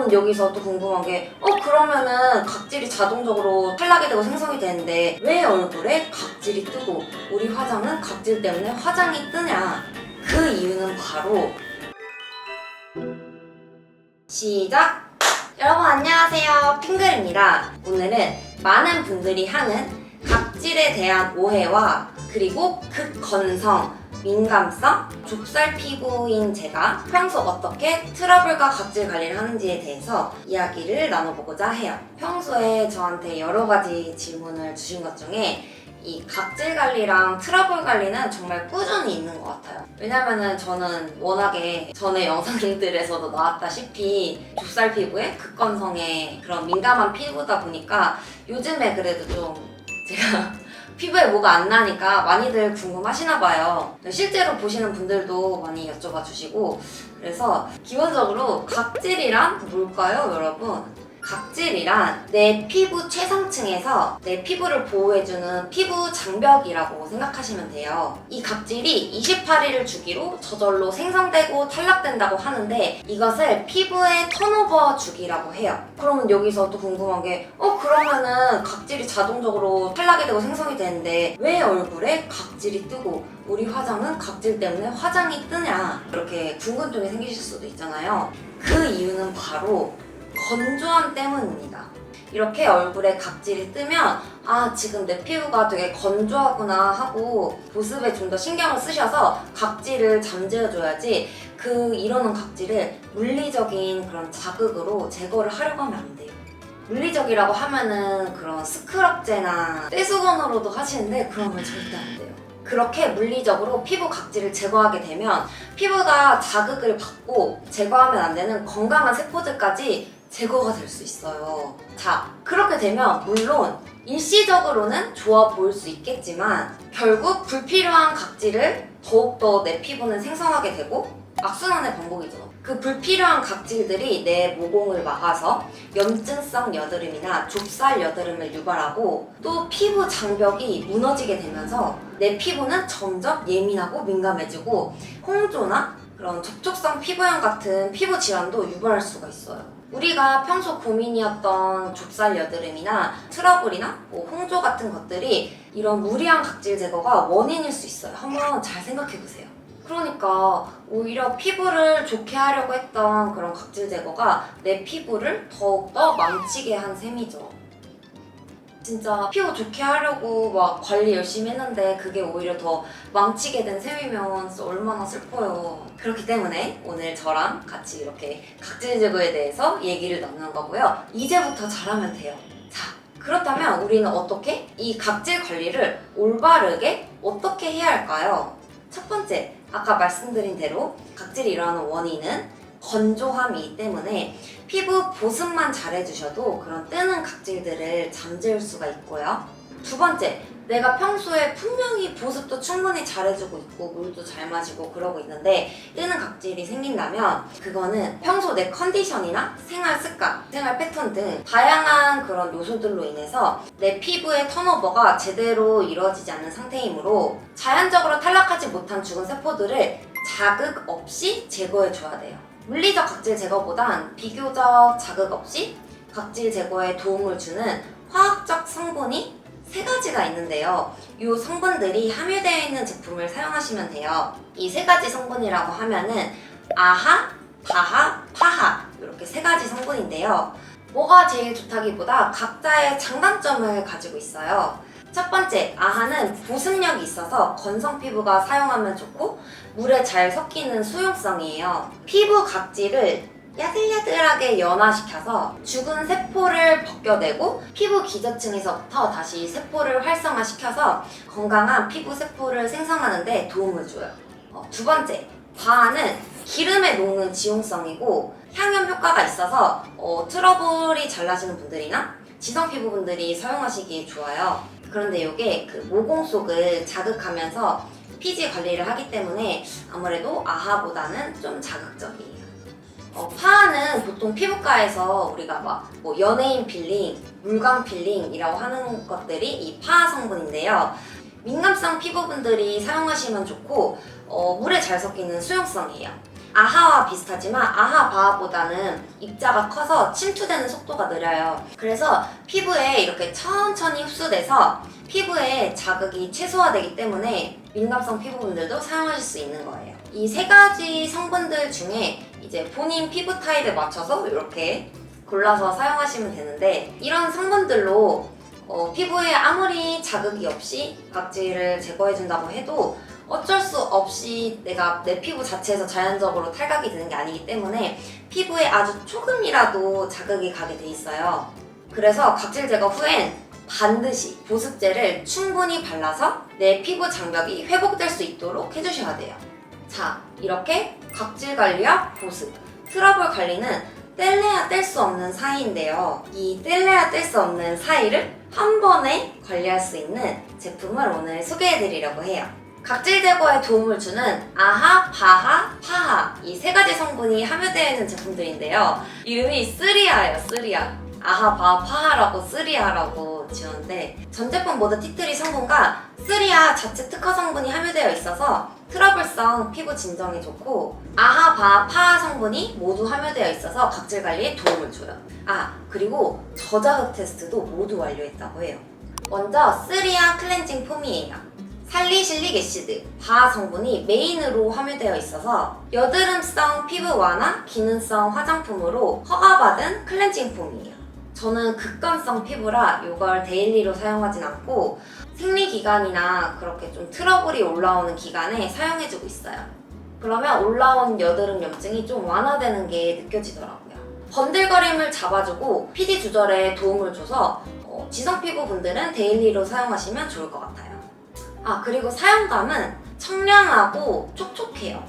그러면 여기서 또 궁금한 게, 어, 그러면은 각질이 자동적으로 탈락이 되고 생성이 되는데 왜 얼굴에 각질이 뜨고 우리 화장은 각질 때문에 화장이 뜨냐? 그 이유는 바로 시작! 여러분 안녕하세요. 핑글입니다. 오늘은 많은 분들이 하는 각질에 대한 오해와 그리고 극건성, 민감성, 좁쌀 피부인 제가 평소 어떻게 트러블과 각질 관리를 하는지에 대해서 이야기를 나눠보고자 해요. 평소에 저한테 여러 가지 질문을 주신 것 중에 이 각질 관리랑 트러블 관리는 정말 꾸준히 있는 것 같아요. 왜냐면은 저는 워낙에 전에 영상들에서도 나왔다시피 좁쌀 피부에 극건성에 그런 민감한 피부다 보니까 요즘에 그래도 좀 제가 피부에 뭐가 안 나니까 많이들 궁금하시나 봐요. 실제로 보시는 분들도 많이 여쭤봐 주시고 그래서 기본적으로 각질이란 뭘까요, 여러분? 각질이란 내 피부 최상층에서 내 피부를 보호해주는 피부 장벽이라고 생각하시면 돼요. 이 각질이 28일을 주기로 저절로 생성되고 탈락된다고 하는데 이것을 피부의 턴오버 주기라고 해요. 그러면 여기서 또 궁금한 게, 어, 그러면은 각질이 자동적으로 탈락이 되고 생성이 되는데 왜 얼굴에 각질이 뜨고 우리 화장은 각질 때문에 화장이 뜨냐? 이렇게 궁금증이 생기실 수도 있잖아요. 그 이유는 바로 건조함 때문입니다. 이렇게 얼굴에 각질이 뜨면 아 지금 내 피부가 되게 건조하구나 하고 보습에 좀 더 신경을 쓰셔서 각질을 잠재워줘야지 그 이러는 각질을 물리적인 그런 자극으로 제거를 하려고 하면 안 돼요. 물리적이라고 하면은 그런 스크럽제나 떼수건으로도 하시는데 그러면 절대 안 돼요. 그렇게 물리적으로 피부 각질을 제거하게 되면 피부가 자극을 받고 제거하면 안 되는 건강한 세포들까지 제거가 될 수 있어요. 자, 그렇게 되면 물론 일시적으로는 좋아 보일 수 있겠지만 결국 불필요한 각질을 더욱더 내 피부는 생성하게 되고 악순환의 반복이죠. 그 불필요한 각질들이 내 모공을 막아서 염증성 여드름이나 좁쌀 여드름을 유발하고 또 피부 장벽이 무너지게 되면서 내 피부는 점점 예민하고 민감해지고 홍조나 그런 접촉성 피부염 같은 피부 질환도 유발할 수가 있어요. 우리가 평소 고민이었던 좁쌀 여드름이나 트러블이나 뭐 홍조 같은 것들이 이런 무리한 각질 제거가 원인일 수 있어요. 한번 잘 생각해 보세요. 그러니까 오히려 피부를 좋게 하려고 했던 그런 각질 제거가 내 피부를 더욱더 망치게 한 셈이죠. 진짜 피부 좋게 하려고 막 관리 열심히 했는데 그게 오히려 더 망치게 된 셈이면 얼마나 슬퍼요. 그렇기 때문에 오늘 저랑 같이 이렇게 각질 제거에 대해서 얘기를 나누는 거고요. 이제부터 잘하면 돼요. 자, 그렇다면 우리는 어떻게 이 각질 관리를 올바르게 어떻게 해야 할까요? 첫 번째, 아까 말씀드린 대로 각질이 일어나는 원인은 건조함이기 때문에 피부 보습만 잘해주셔도 그런 뜨는 각질들을 잠재울 수가 있고요. 두 번째, 내가 평소에 분명히 보습도 충분히 잘해주고 있고 물도 잘 마시고 그러고 있는데 뜨는 각질이 생긴다면 그거는 평소 내 컨디션이나 생활 습관, 생활 패턴 등 다양한 그런 요소들로 인해서 내 피부의 턴오버가 제대로 이루어지지 않는 상태이므로 자연적으로 탈락하지 못한 죽은 세포들을 자극 없이 제거해 줘야 돼요. 물리적 각질 제거보단 비교적 자극 없이 각질 제거에 도움을 주는 화학적 성분이 세 가지가 있는데요. 이 성분들이 함유되어 있는 제품을 사용하시면 돼요. 이 세 가지 성분이라고 하면은 아하, 다하, 파하 이렇게 세 가지 성분인데요. 뭐가 제일 좋다기보다 각자의 장단점을 가지고 있어요. 첫 번째, 아하는 보습력이 있어서 건성 피부가 사용하면 좋고 물에 잘 섞이는 수용성이에요. 피부 각질을 야들야들하게 연화시켜서 죽은 세포를 벗겨내고 피부 기저층에서부터 다시 세포를 활성화시켜서 건강한 피부 세포를 생성하는데 도움을 줘요. 어, 두 번째, 과는 기름에 녹는 지용성이고 향염 효과가 있어서 어, 트러블이 잘 나시는 분들이나 지성 피 부분들이 사용하시기에 좋아요. 그런데 이게 그 모공 속을 자극하면서 피지 관리를 하기 때문에 아무래도 아하보다는 좀 자극적이에요. 어, 파는 보통 피부과에서 우리가 막 뭐 연예인 필링, 물광 필링이라고 하는 것들이 이파 성분인데요. 민감성 피부분들이 사용하시면 좋고 어, 물에 잘 섞이는 수용성이에요. 아하와 비슷하지만 아하 바하보다는 입자가 커서 침투되는 속도가 느려요. 그래서 피부에 이렇게 천천히 흡수돼서 피부에 자극이 최소화되기 때문에 민감성 피부분들도 사용하실 수 있는 거예요. 이 세 가지 성분들 중에 이제 본인 피부 타입에 맞춰서 이렇게 골라서 사용하시면 되는데 이런 성분들로 어, 피부에 아무리 자극이 없이 각질을 제거해준다고 해도 어쩔 수 없이 내가 내 피부 자체에서 자연적으로 탈각이 되는 게 아니기 때문에 피부에 아주 조금이라도 자극이 가게 돼 있어요. 그래서 각질 제거 후엔 반드시 보습제를 충분히 발라서 내 피부 장벽이 회복될 수 있도록 해주셔야 돼요. 자, 이렇게 각질 관리와 보습, 트러블 관리는 뗄래야 뗄 수 없는 사이인데요. 이 뗄래야 뗄 수 없는 사이를 한 번에 관리할 수 있는 제품을 오늘 소개해 드리려고 해요. 각질 제거에 도움을 주는 아하, 바하, 파하 이 세 가지 성분이 함유되어 있는 제품들인데요. 이름이 쓰리아예요, 쓰리아. 아하, 바하, 파하라고 쓰리아라고 지었는데 전 제품 모두 티트리 성분과 쓰리아 자체 특허 성분이 함유되어 있어서 트러블성 피부 진정에 좋고 아하, 바하, 파하 성분이 모두 함유되어 있어서 각질 관리에 도움을 줘요. 아, 그리고 저자극 테스트도 모두 완료했다고 해요. 먼저 쓰리아 클렌징 폼이에요. 살리실릭 애시드, 바하 성분이 메인으로 함유되어 있어서 여드름성 피부 완화, 기능성 화장품으로 허가받은 클렌징 폼이에요. 저는 극건성 피부라 이걸 데일리로 사용하진 않고 생리 기간이나 그렇게 좀 트러블이 올라오는 기간에 사용해주고 있어요. 그러면 올라온 여드름 염증이 좀 완화되는 게 느껴지더라고요. 번들거림을 잡아주고 PD 조절에 도움을 줘서 어, 지성 피부 분들은 데일리로 사용하시면 좋을 것 같아요. 아 그리고 사용감은 청량하고 촉촉해요.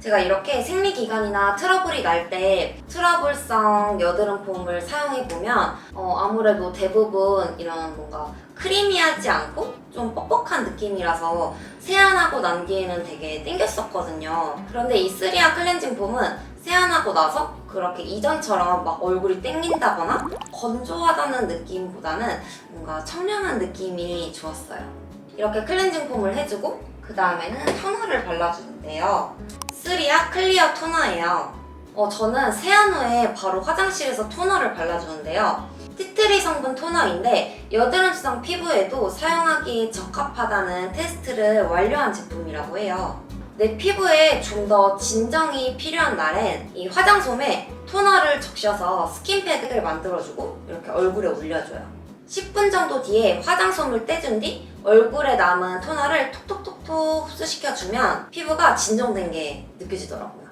제가 이렇게 생리 기간이나 트러블이 날 때 트러블성 여드름 폼을 사용해 보면 어, 아무래도 대부분 이런 뭔가 크리미하지 않고 좀 뻑뻑한 느낌이라서 세안하고 난 뒤에는 되게 땡겼었거든요. 그런데 이 쓰리아 클렌징 폼은 세안하고 나서 그렇게 이전처럼 막 얼굴이 땡긴다거나 건조하다는 느낌보다는 뭔가 청량한 느낌이 좋았어요. 이렇게 클렌징 폼을 해주고 그 다음에는 토너를 발라주는데요. 쓰리아 클리어 토너예요. 어, 저는 세안 후에 바로 화장실에서 토너를 발라주는데요. 티트리 성분 토너인데 여드름성 피부에도 사용하기에 적합하다는 테스트를 완료한 제품이라고 해요. 내 피부에 좀 더 진정이 필요한 날엔 이 화장솜에 토너를 적셔서 스킨팩을 만들어주고 이렇게 얼굴에 올려줘요. 10분 정도 뒤에 화장솜을 떼준 뒤 얼굴에 남은 토너를 톡톡톡톡 흡수시켜주면 피부가 진정된 게 느껴지더라고요.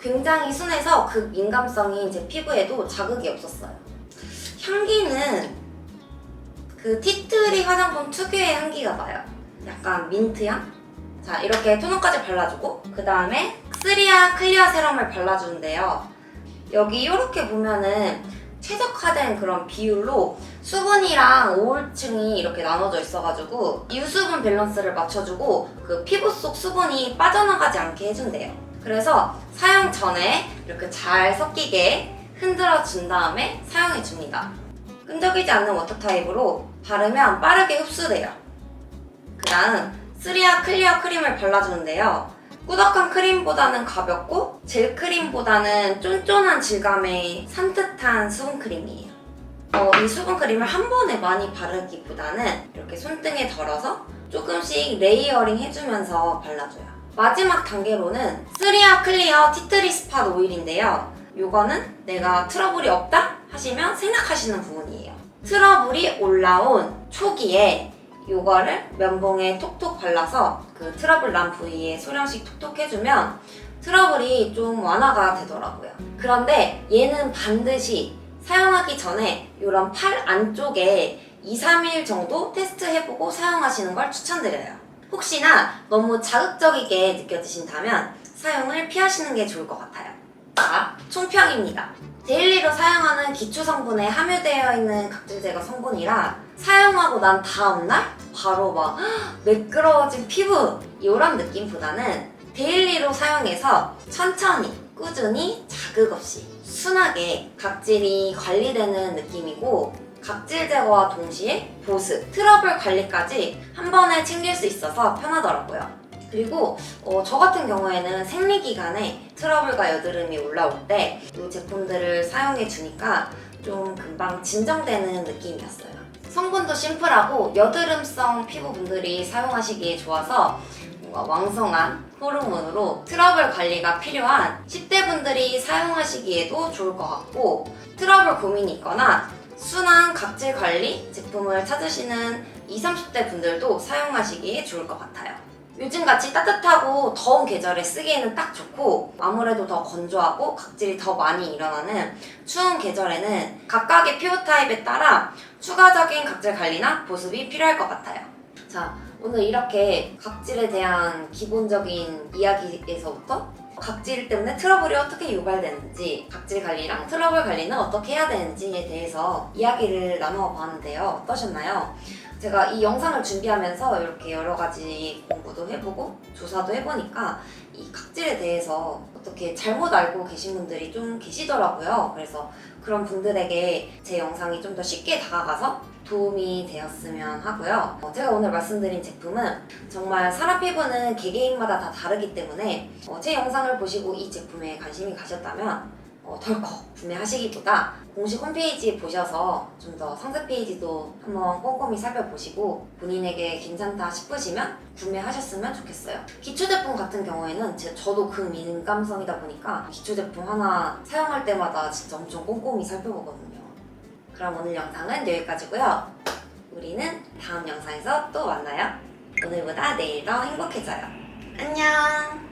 굉장히 순해서 그 민감성이 제 피부에도 자극이 없었어요. 향기는 그 티트리 화장품 특유의 향기가 나요. 약간 민트향? 자, 이렇게 토너까지 발라주고 그 다음에 쓰리아 클리어 세럼을 발라주는데요. 여기 이렇게 보면은 최적화된 그런 비율로 수분이랑 오일층이 이렇게 나눠져 있어가지고 유수분 밸런스를 맞춰주고 그 피부 속 수분이 빠져나가지 않게 해준대요. 그래서 사용 전에 이렇게 잘 섞이게 흔들어 준 다음에 사용해 줍니다. 끈적이지 않는 워터 타입으로 바르면 빠르게 흡수돼요. 그 다음 쓰리아 클리어 크림을 발라주는데요. 꾸덕한 크림보다는 가볍고 젤 크림보다는 쫀쫀한 질감의 산뜻한 수분 크림이에요. 어, 이 수분 크림을 한 번에 많이 바르기보다는 이렇게 손등에 덜어서 조금씩 레이어링 해주면서 발라줘요. 마지막 단계로는 쓰리아 클리어 티트리 스팟 오일인데요. 이거는 내가 트러블이 없다 하시면 생각하시는 부분이에요. 트러블이 올라온 초기에 이거를 면봉에 톡톡 발라서 그 트러블 난 부위에 소량씩 톡톡 해주면 트러블이 좀 완화가 되더라고요. 그런데 얘는 반드시 사용하기 전에 이런 팔 안쪽에 2, 3일 정도 테스트 해보고 사용하시는 걸 추천드려요. 혹시나 너무 자극적이게 느껴지신다면 사용을 피하시는 게 좋을 것 같아요. 자, 총평입니다. 데일리로 사용하는 기초 성분에 함유되어 있는 각질 제거 성분이라 사용하고 난 다음날 바로 막 매끄러워진 피부 이런 느낌보다는 데일리로 사용해서 천천히 꾸준히 자극 없이 순하게 각질이 관리되는 느낌이고 각질 제거와 동시에 보습, 트러블 관리까지 한 번에 챙길 수 있어서 편하더라고요. 그리고 어, 저 같은 경우에는 생리기간에 트러블과 여드름이 올라올 때 이 제품들을 사용해 주니까 좀 금방 진정되는 느낌이었어요. 성분도 심플하고 여드름성 피부분들이 사용하시기에 좋아서 왕성한 호르몬으로 트러블 관리가 필요한 10대 분들이 사용하시기에도 좋을 것 같고 트러블 고민이 있거나 순한 각질 관리 제품을 찾으시는 20, 30대 분들도 사용하시기에 좋을 것 같아요. 요즘같이 따뜻하고 더운 계절에 쓰기에는 딱 좋고 아무래도 더 건조하고 각질이 더 많이 일어나는 추운 계절에는 각각의 피부 타입에 따라 추가적인 각질 관리나 보습이 필요할 것 같아요. 자, 오늘 이렇게 각질에 대한 기본적인 이야기에서부터 각질 때문에 트러블이 어떻게 유발되는지, 각질 관리랑 트러블 관리는 어떻게 해야 되는지에 대해서 이야기를 나누어 봤는데요. 어떠셨나요? 제가 이 영상을 준비하면서 이렇게 여러 가지 공부도 해보고 조사도 해보니까 이 각질에 대해서 어떻게 잘못 알고 계신 분들이 좀 계시더라고요. 그래서 그런 분들에게 제 영상이 좀 더 쉽게 다가가서 도움이 되었으면 하고요. 어, 제가 오늘 말씀드린 제품은 정말 사람 피부는 개개인마다 다 다르기 때문에 어, 제 영상을 보시고 이 제품에 관심이 가셨다면 어, 덜컥 구매하시기보다 공식 홈페이지 보셔서 좀 더 상세 페이지도 한번 꼼꼼히 살펴보시고 본인에게 괜찮다 싶으시면 구매하셨으면 좋겠어요. 기초 제품 같은 경우에는 제, 저도 극민감성이다 보니까 기초 제품 하나 사용할 때마다 진짜 엄청 꼼꼼히 살펴보거든요. 그럼 오늘 영상은 여기까지고요. 우리는 다음 영상에서 또 만나요. 오늘보다 내일 더 행복해져요. 안녕!